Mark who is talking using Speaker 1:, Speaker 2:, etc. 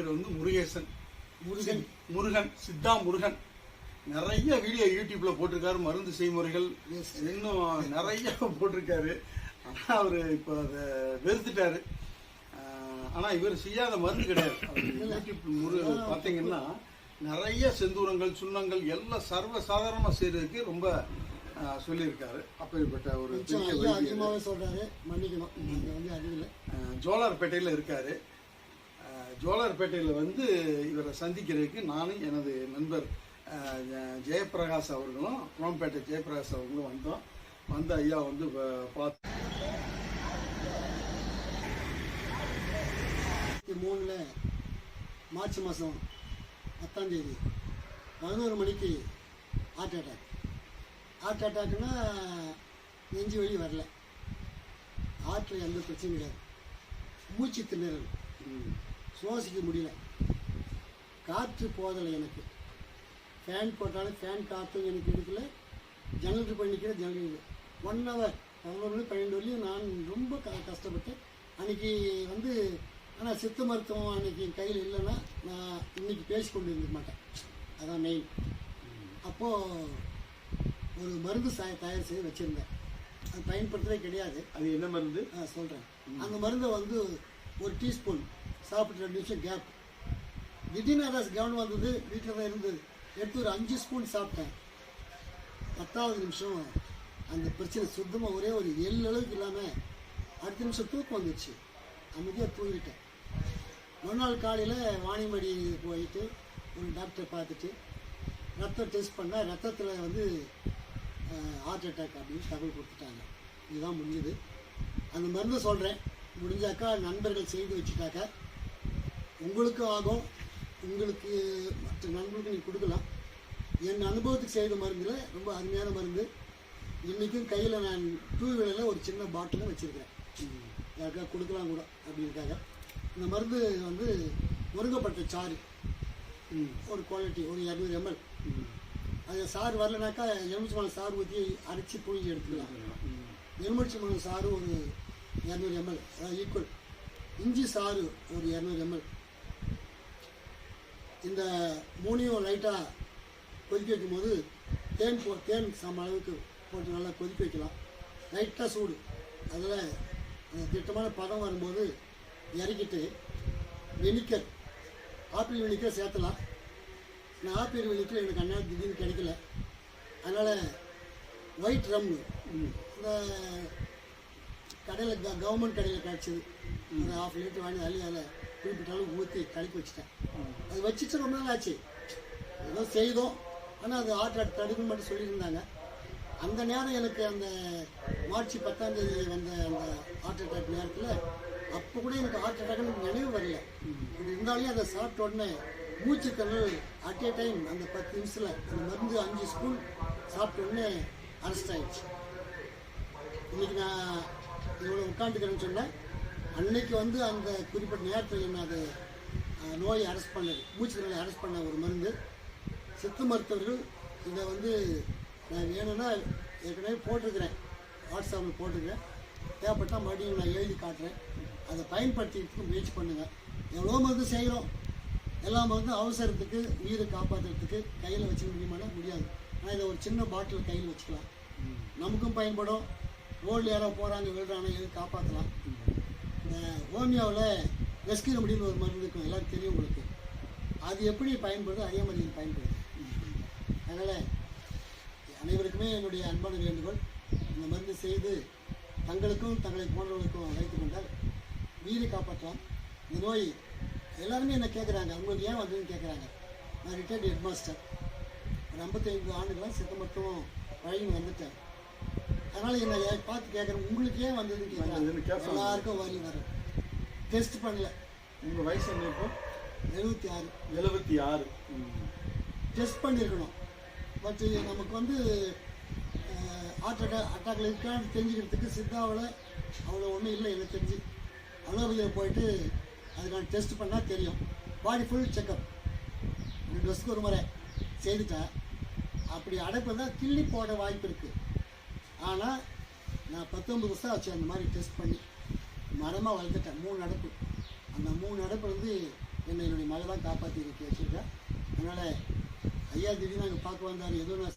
Speaker 1: பேர் வந்து முருகேசன்.
Speaker 2: முருகன்.
Speaker 1: முருகன் சித்தா முருகன். நிறைய வீடியோ யூடியூப்ல போட்டிருக்காரு மருந்து செய்முறைகள். இன்னும் நிறைய போட்டிருக்காரு. ஆனா அவரு இப்போ அதை வெறுத்துட்டாரு. ஆனா இவர் செய்யாத மருந்து கிடையாது. யூடியூப் முரு பார்த்தீங்கன்னா நிறைய செந்தூரங்கள் சுண்ணங்கள் எல்லாம் சர்வ சாதாரணமா செய்யறதுக்கு ரொம்ப சொல்லியிருக்காரு. அப்பேற்பட்ட ஒரு
Speaker 2: சொல்றாரு. மன்னிக்கணும்.
Speaker 1: ஜோலார்பேட்டையில் இருக்காரு. ஜோலார்பேட்டையில் வந்து இவரை சந்திக்கிறதுக்கு நானும் எனது நண்பர் ஜெயபிரகாஷ் ஜெயப்பிரகாஷ் அவர்களும் குளம்பேட்டை ஜெயபிரகாஷ் அவர்களும் வந்தோம். வந்து ஐயா வந்து பார்த்து
Speaker 2: மூணில் மார்ச் மாதம் பத்தாம் தேதி பதினோரு மணிக்கு ஹார்ட் அட்டாக் ஹார்ட் அட்டாக்னா நெஞ்சு வழி வரல. ஹார்ட்டில் எந்த பிரச்சனையும் கிடையாது மூச்சு திணறல்.
Speaker 1: ம்,
Speaker 2: சுவாசிக்க முடியல. காற்று போதலை எனக்கு. ஃபேன் போட்டாலும் ஃபேன் காற்றும் எனக்கு எடுக்கல ஜன்னல் பண்ணிக்கிற ஜன்னல் ஒன் ஹவர் பதினோரு மணி பன்னெண்டு வரையும் நான் ரொம்ப க கஷ்டப்பட்டேன். அன்னைக்கு வந்து ஆனால் சித்த மருத்துவம் அன்னைக்கு என் கையில் இல்லைன்னா நான் இன்னைக்கு பேசி கொண்டு இருக்க மாட்டேன். அதான் மெயின் அப்போது ஒரு மருந்து சாய தயார் செய்து வச்சுருந்தேன். அது பயன்படுத்தவே கிடையாது.
Speaker 1: அது என்ன மருந்து?
Speaker 2: நான் சொல்கிறேன் அந்த மருந்தை வந்து ஒரு டீஸ்பூன். சாப்பிட்டு ரெண்டு நிமிஷம் கேப் திடீர்னு அதான் கவனம் வந்தது வீட்டில் தான் இருந்தது. எடுத்து ஒரு அஞ்சு ஸ்பூன் சாப்பிட்டேன். பத்தாவது நிமிஷம் அந்த பிரச்சனை சுத்தமாக ஒரே ஒரு எள்ளு அளவுக்கு இல்லாமல் அடுத்த நிமிஷம் தூக்கம் வந்துடுச்சு அமைதியாக தூங்கிட்டேன். மறுநாள் காலையில் வாணிமடி போயிட்டு ஒரு டாக்டரை பார்த்துட்டு ரத்தம் டெஸ்ட் பண்ணால் ரத்தத்தில் வந்து ஹார்ட் அட்டாக் அப்படின்னு தகவல் கொடுத்துட்டாங்க. இதுதான் முடிஞ்சது. அந்த மருந்து சொல்கிறேன் முடிஞ்சாக்கா நண்பர்கள் செய்து வச்சுட்டாக்கா உங்களுக்கும் ஆகும். உங்களுக்கு மற்ற நண்பர்களுக்கு நீங்கள் கொடுக்கலாம். என் அனுபவத்துக்கு செய்த மருந்தில் ரொம்ப அருமையான மருந்து. இன்றைக்கும் கையில் நான் டூ வீலரில் ஒரு சின்ன பாட்டிலும் வச்சுருக்கிறேன். யாருக்கா கொடுக்கலாம் கூட அப்படின்னுக்காக இந்த மருந்து வந்து முருங்கப்பட்ட சாறு. ஒரு குவாலிட்டி ஒரு இரநூறு எம்எல் அது சாறு வரலனாக்கா எலுமிச்சை மலை சாறு ஊற்றி அரைச்சி புழிஞ்சு எடுத்துக்கலாம். எலுமிச்சை மலை சாறு ஒரு இரநூறு எம்எல் ஈக்குவல் இஞ்சி சாறு ஒரு இரநூறு எம்எல் இந்த மூணையும் லைட்டாக கொதிக்க வைக்கும்போது தேன் போ தேன் சம அளவுக்கு போட்டு நல்லா கொதிக்க வைக்கலாம். லைட்டாக சூடு. அதில் திட்டமான பதம் வரும்போது இறக்கிட்டு வெனிக்கர் ஆப்பிள் வெனிக்கர் சேர்த்தலாம். நான் ஆப்பிள் வெனிக்கர் எனக்கு அண்ணா திடீர்னு கிடைக்கல. அதனால் ஒயிட் ரம் இந்த கடையில் க கவர்மெண்ட் கடையில் கிடச்சிது. ஒரு ஆஃப் லிட்டர் வாங்கி அள்ளி அதில் குறிப்பிட்ட அளவு ஊற்றி கலக்கி வச்சுட்டேன். அது வச்சுட்டு ரொம்ப நாள் ஆச்சு. ஏதோ செய்தோம் ஆனால் அது ஹார்ட் அட்டாக் தடுக்குன்னு மட்டும் சொல்லியிருந்தாங்க. அந்த நேரம் எனக்கு அந்த மார்ச் பத்தாம் தேதி வந்த அந்த ஹார்ட் அட்டாக் நேரத்தில் அப்போ கூட எனக்கு ஹார்ட் அட்டாக்னு நினைவு வரல. இது இருந்தாலும் அதை சாப்பிட்ட உடனே மூச்சு திணறல் அட் ஏ டைம் அந்த பத்து நிமிஷத்தில் அந்த மருந்து அஞ்சு ஸ்பூன் சாப்பிட்ட உடனே அரெஸ்ட் ஆயிடுச்சு. இன்னைக்கு நான் இவ்வளோ உட்காந்துக்கிறேன்னு சொன்னேன். அன்னைக்கு வந்து அந்த குறிப்பிட்ட நேரத்தில் என்ன அது நோயை அரெஸ்ட் பண்ணது. மூச்சு திணறலை அரெஸ்ட் பண்ண ஒரு மருந்து. சித்த மருத்துவர்கள் இதை வந்து நான் வேணும்னா ஏற்கனவே போட்டிருக்கிறேன். வாட்ஸ்அப்பில் போட்டிருக்கிறேன். தேவைப்பட்டால் மறுபடியும் நான் எழுதி காட்டுறேன். அதை பயன்படுத்திக்கிறதுக்கு முயற்சி பண்ணுங்கள் எவ்வளோ மருந்து செய்கிறோம் எல்லா மருந்தும் அவசரத்துக்கு உயிரை காப்பாற்றுறதுக்கு கையில் வச்சுக்க முடியுமானா முடியாது. ஆனால் இதை ஒரு சின்ன பாட்டில் கையில் வச்சுக்கலாம். நமக்கும் பயன்படும். ரோடில் யாரோ போகிறாங்க விழுறாங்க எது காப்பாற்றலாம் ஹோமியோவில் ரெஸ்கியூ முடியும் ஒரு மருந்து இருக்கும். எல்லாருக்கும் தெரியும் உங்களுக்கு. அது எப்படி பயன்படுதோ? அதே மாதிரி இது பயன்படுது. அதனால் அனைவருக்குமே என்னுடைய அன்பான வேண்டுகோள். இந்த மருந்து செய்து தங்களுக்கும் தங்களை போன்றவர்களுக்கும் வைத்துக் கொண்டால் உயிரை காப்பாற்றலாம். இந்த நோய் எல்லாருமே என்ன கேட்குறாங்க உங்களுக்கு ஏன் வந்ததுன்னு கேட்குறாங்க நான் ரிட்டையர்ட் ஹெட் மாஸ்டர் ஒரு ஐம்பத்தைந்து ஆண்டுகளாக சித்த மருத்துவம் வழங்கி வந்துட்டேன். அதனால் என்னை பார்த்து கேட்குறேன் உங்களுக்கு ஏன் வந்ததுன்னு கேட்குறாங்க. எல்லாருக்கும் வலி வரும். டெஸ்ட் பண்ணல.
Speaker 1: உங்க வயசு என்ன இப்போ?
Speaker 2: எழுபத்தி ஆறு.
Speaker 1: எழுபத்தி ஆறு.
Speaker 2: டெஸ்ட் பண்ணியிருக்கணும். பட் நமக்கு வந்து ஹார்ட் அட்டாக் அட்டாக்ல இருக்கான்னு தெரிஞ்சுக்கிறதுக்கு சித்தாவில் அவ்வளோ ஒன்றும் இல்லை எனக்கு தெரிஞ்சு. அலோபதியில் போயிட்டு அதுக்கான டெஸ்ட் பண்ணால் தெரியும். பாடி ஃபுல் செக்கப் ரெண்டு வருஷத்துக்கு ஒரு முறை செய்துட்டா அப்படி அடைப்பு தான் கிள்ளி போட வாய்ப்பு இருக்குது ஆனால் நான் பத்தொம்பது வருஷம் ஆச்சு அந்த மாதிரி டெஸ்ட் பண்ணி. மரமாக வளர்த்துட்டேன். மூணு நடப்பு. அந்த மூணு நடப்பு வந்து என்னை என்னுடைய மகள் தான் காப்பாற்றி வச்சுருக்கேன் அதனால் ஐயா திடீர்னு நாங்கள் பார்க்க வந்தார். எதுவும் நான்